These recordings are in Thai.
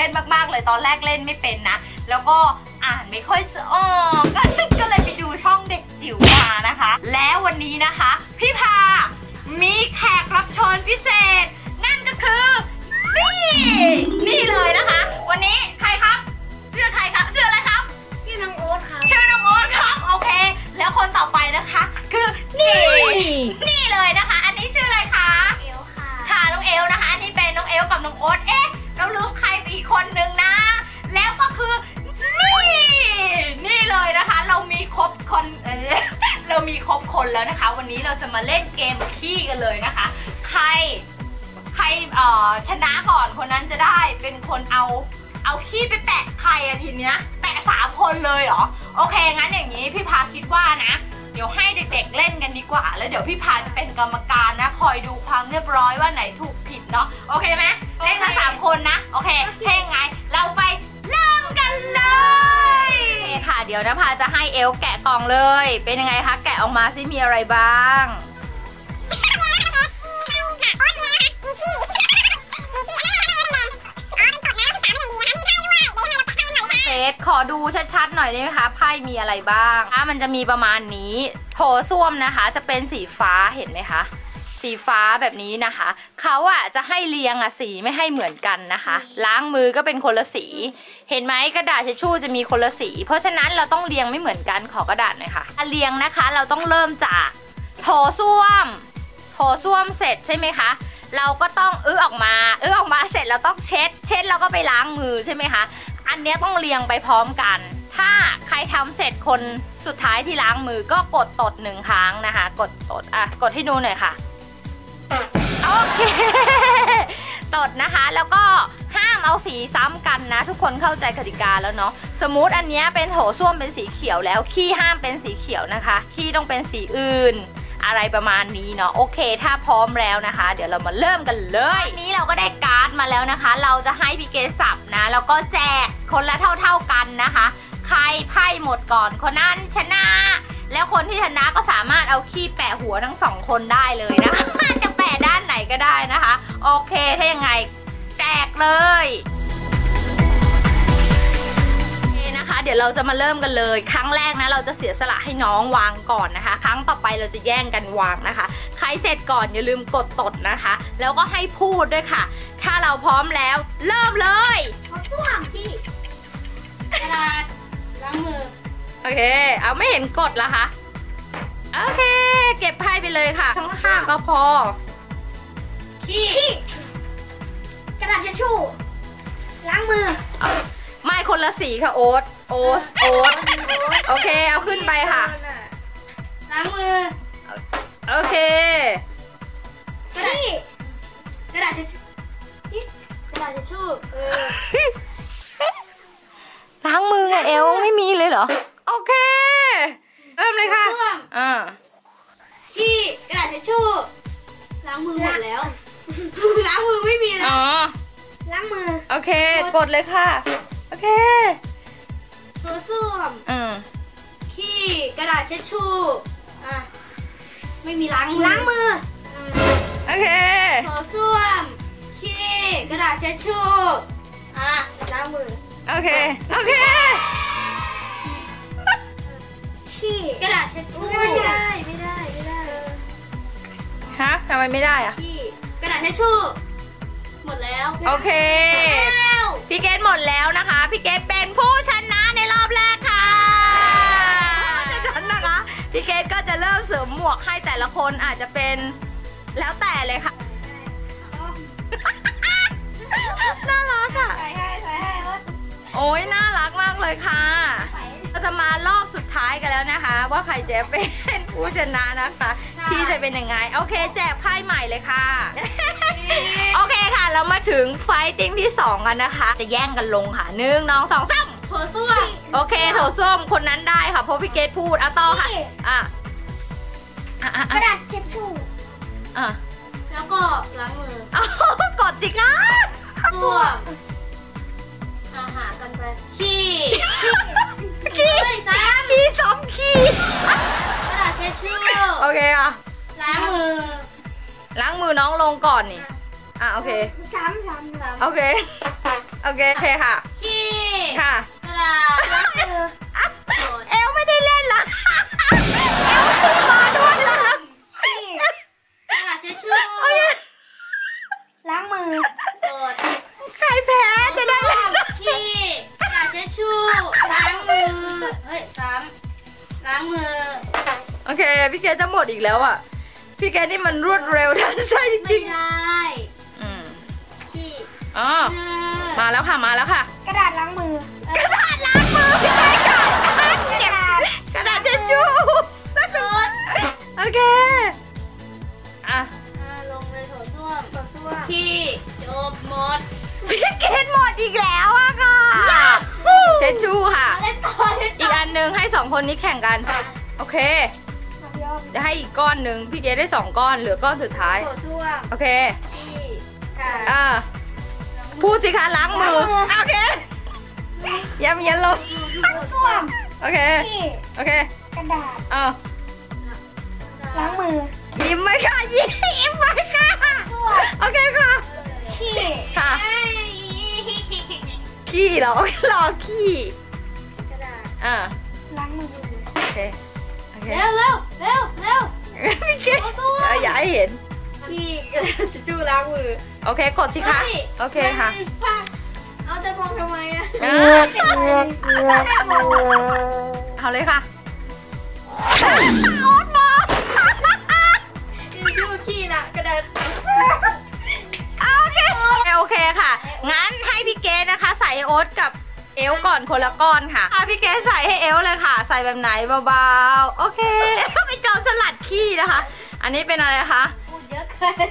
เลยตอนแรกเล่นไม่เป็นนะ แล้วก็อ่านไม่ค่อยจะออกก็ก็เลยไปดูช่องเด็กจิ๋วมานะคะ แล้ววันนี้นะคะ พี่พา มีแขกรับเชิญพิเศษ นั่นก็คือนี่นี่เลยนะคะ วันนี้ใครครับชื่อใครครับชื่ออะไรครับพี่น้องโอ๊ตครับชื่อน้องโอ๊ตครับโอเค แล้วคนต่อไปนะคะ คือนี่นี่เลยนะคะ อันนี้ชื่ออะไรคะเอลค่ะค่ะน้องเอลนะคะอันนี้เป็นน้องเอลกับน้องโอ๊ตเอ๊ะ เราลืมใครไปอีกคนนึงนะ แล้วก็คือ นี่ นี่เลยนะคะ เรามีครบคนเออเรามีครบคนแล้วนะคะ วันนี้เราจะมาเล่นเกมขี้กันเลยนะคะ ใครใครเอ่อชนะก่อนคนนั้นจะได้เป็นคนเอาเอาขี้ไปแปะใครอะทีเนี้ย แปะสามคนเลยเหรอ โอเค งั้นอย่างนี้พี่พาคิดว่านะ ดี๋ยวให้เด็กๆเล่นกันดีกว่า แล้วเดี๋ยวพี่พาจะเป็นกรรมการนะ คอยดูความเรียบร้อยว่าไหนถูกผิดเนาะโอเคไหมเล่นมาสามคนนะ โอเคแค่ไง เราไปเริ่มกันเลยโอเคค่ะ เดี๋ยวนะพาจะให้เอลแกะกล่องเลย เป็นยังไงคะ แกะออกมาซิมีอะไรบ้าง เซตขอดูชัดๆหน่อยได้ไหมคะไพ่มีอะไรบ้างอะมันจะมีประมาณนี้โถส้วมนะคะ จะเป็นสีฟ้าเห็นไหมคะสีฟ้าแบบนี้นะคะเขาอะจะให้เรียงอะสีไม่ให้เหมือนกันนะคะ ล้างมือก็เป็นคนละสี เห็นไหมกระดาษทิชชู่จะมีคนละสี เพราะฉะนั้นเราต้องเรียงไม่เหมือนกันขอกระดาษหน่อยค่ะเรียงนะคะเราต้องเริ่มจากโถส้วมโถส้วมเสร็จใช่ไหมคะเราก็ต้องเอื้อออกมาเอื้อออกมาเสร็จเราต้องเช็ด เช็ดแล้วก็ไปล้างมือใช่ไหมคะ อันเนี้ยต้องเรียงไปพร้อมกัน ถ้าใครทำเสร็จคนสุดท้ายที่ล้างมือก็กดตดหนึ่งครั้งนะคะ กดตดอะกดให้ดูหน่อยค่ะโอเคตดนะคะ แล้วก็ห้ามเอาสีซ้ำกันนะ ทุกคนเข้าใจกติกาแล้วเนาะสมมติอันนี้เป็นโถส้วมเป็นสีเขียวแล้วขี้ห้ามเป็นสีเขียวนะคะขี้ต้องเป็นสีอื่น อะไรประมาณนี้เนาะโอเค ถ้าพร้อมแล้วนะคะ เดี๋ยวเรามาเริ่มกันเลยวันนี้เราก็ได้การ์ดมาแล้วนะคะ เราจะให้พี่เกดสับนะแล้วก็แจกคนละเท่า ๆกันนะคะ ใครไพ่หมดก่อนคนนั้นชนะ แล้วคนที่ชนะก็สามารถเอาขี้แปะหัวทั้งสองคนได้เลยนะคะจะแปะด้านไหนก็ได้นะคะ โอเคถ้ายังไง แจกเลย ดี๋ยวเราจะมาเริ่มกันเลย ครั้งแรกนะเราจะเสียสละให้น้องวางก่อนนะคะ ครั้งต่อไปเราจะแย่งกันวางนะคะ ใครเสร็จก่อนอย่าลืมกดตดนะคะ แล้วก็ให้พูดด้วยค่ะ ถ้าเราพร้อมแล้ว เริ่มเลยเขาส้วมพี่กระดาษล้างมือโอเค เอาไม่เห็นกดละคะโอเค เก็บไพ่ไปเลยค่ะข้างๆก็พอขี้กระดาษทิชชู่ล้างมือ ไม่คนละสีค่ะโอ๊ต โอ๊ตโอ๊ตโอเค เอาขึ้นไปค่ะ ล้างมือ โอเค กระดาษกระดาษทิชชู่นี่กระดาษทิชชู่เออล้างมือไงเอลไม่มีเลยเหรอ โอเค เริ่มเลยค่ะ ส้วมอ่าขี้กระดาษทิชชู่ล้างมือหมดแล้ว ล้างมือไม่มีแล้อ๋วอล้างมือ โอเค กดเลยค่ะ โอเค โถส้วมอืมขี้กระดาษเช็ดชู่อะไม่มีล้างมือล้างมือโอเคโถส้วมขี้กระดาษเช็ดชู่อะล้างมือโอเคโอเคขี้กระดาษเช็ดชู่ไม่ได้ไม่ได้ไม่ได้ฮะทำไมไม่ได้อะขี้กระดาษเช็ดชู่หมดแล้ว โอเคแล้วพี่เกดหมดแล้วนะคะ พี่เกดเป็นผู้ วกให้แต่ละคนอาจจะเป็นแล้วแต่เลยค่ะ น่ารักอะ ใส่ให้ใส่ให้ว่าโอ้ยน่ารักมากเลยค่ะใส่เราจะมารอบสุดท้ายกันแล้วนะคะ ว่าใครจะเป็นผู้ชนะนะคะ ที่จะเป็นยังไง โอเค แจกไพ่ใหม่เลยค่ะ โอเคค่ะ เรามาถึงไฟติ้งที่ 2 กันนะคะ จะแย่งกันลงค่ะหนึ่งน้องสองสามโถส้วมโอเคโถส้วมคนนั้นได้ค่ะเพราะพี่เกดพูดอะต่อค่ะนี่อะ อะอะกระดาษเช็ดชู่อะแล้วก็ล้างมือเอากดสิคะส้วมอาหารกันไปขี้ขี้เฮ้ยซ้ขี้ซ้อมขี้ำกระดาษเช็ดชู่โอเคอะล้างมือล้างมือน้องลงก่อนนี่อะโอเคซ้ำซ้ำซ้ำโอเคโอเคโอเคค่ะที่ค่ะ กระดาษล้างมือกระโดดเอลไม่ได้เล่นละ พี่เกดจะหมดอีกแล้วอะ พี่เกดนี่มันรวดเร็วทันใจจไม่ริงได้ๆอืมที่อ๋อมาแล้วค่ะ มาแล้วค่ะ กระดาษล้างมือ กระดาษล้างมือไม่ใช่ค่ะเก็บกระดาษเช็ดชู่กดโอเค อะ อ่าลงเลยโถส้วมโถส้วมที่จบหมดพี่เกดหมดอีกแล้วอะค่ะเช็ดชู่ค่ะ เอาเล่นต่อเล่นอีต่กอันหนึ่งให้สองคนนี้แข่งกัน โอเค จะให้อีกก้อนหนึ่งพี่เกดได้สองก้อนเหลือก้อนสุดท้ายโถส้วมโอเคที่ค่ะอ่าพูดสิคะล้างมือ โอเคย้ำยันลงโถส้วมโอเค ที่โอเคกระดาษเอาล้างมือยิ้มไหมค่ะยิ้มไหมค่ะส้วมโอเคค่ะที่ค่ะเอ้ยขี้เหรอรอขี้กระดาษอ่าล้างมือโอเคโอ เคเร็วเร็วเร็วเร็วพี่เกดโถส้วมเอาอย่าให้เห็นที่กระดาษจูล้างมือ โอเค กดสิคะ โอเคค่ะ เอาจะมองทำไมอะเออเอาเลยค่ะโอ๊ตมองชูขี้ละกระดาษเอาโอเค โอเคค่ะ งั้นให้พี่เกดนะคะ ใส่โอ๊ตกับ เอลก่อนคนละก้อนค่ะอะพี่เกดใส่ให้เอลเลยค่ะ ใส่แบบไหนเบาๆ โอเคไปจอสลัดขี้นะคะ อันนี้เป็นอะไรคะพูดเยอะเกิน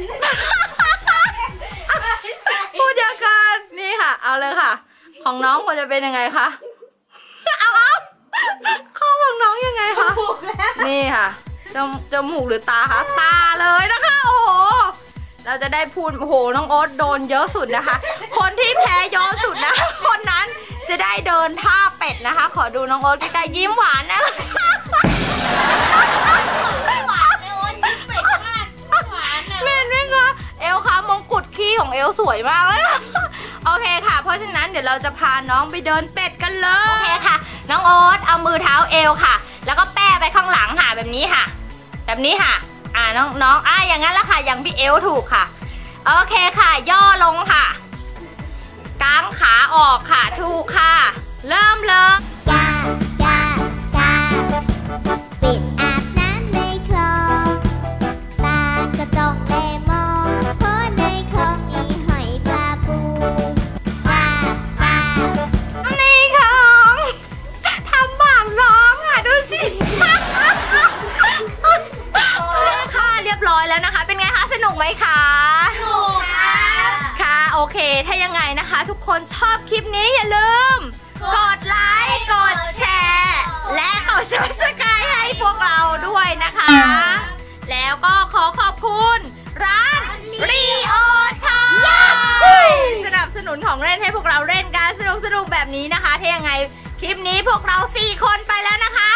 พูดเยอะเกินนี่ค่ะ เอาเลยค่ะ ของน้องควรจะเป็นยังไงคะเอาเอาข้อของน้องยังไงคะถูกแล้วนี่ค่ะจมจมูกหรือตาคะตาเลยนะคะ โอ้โหเราจะได้พูดโอ้โหน้องโอ๊ตโดนเยอะสุดนะคะ คนที่แพ้เยอะสุดนะคนนั้น จะได้เดินท่าเป็ดนะคะ ขอดูน้องโอ๊ตใกล้ๆยิ้มหวานนะไม่หวานเลยโอ๊ยยิ้มเป็ดมากไม่หวานอะเมนไหมคะเอลคะมงกุฎขี้ของเอลสวยมากเลยโอเคค่ะ เพราะฉะนั้นเดี๋ยวเราจะพาน้องไปเดินเป็ดกันเลย โอเคค่ะ น้องโอ๊ตเอามือเท้าเอวค่ะ แล้วก็แป้ไปข้างหลังค่ะแบบนี้ค่ะ แบบนี้ค่ะ อ่าน้องน้องอ่าอย่างนั้นละค่ะ อย่างพี่เอลถูกค่ะ โอเคค่ะ ย่อลงค่ะ เริ่มเลย แล้วก็ขอขอบคุณ ร้านรีโอทอยสนับสนุนของเล่นให้พวกเราเล่นการสนุกสนุกๆแบบนี้นะคะถ้ายังไงคลิปนี้พวกเรา 4 คนไปแล้วนะคะ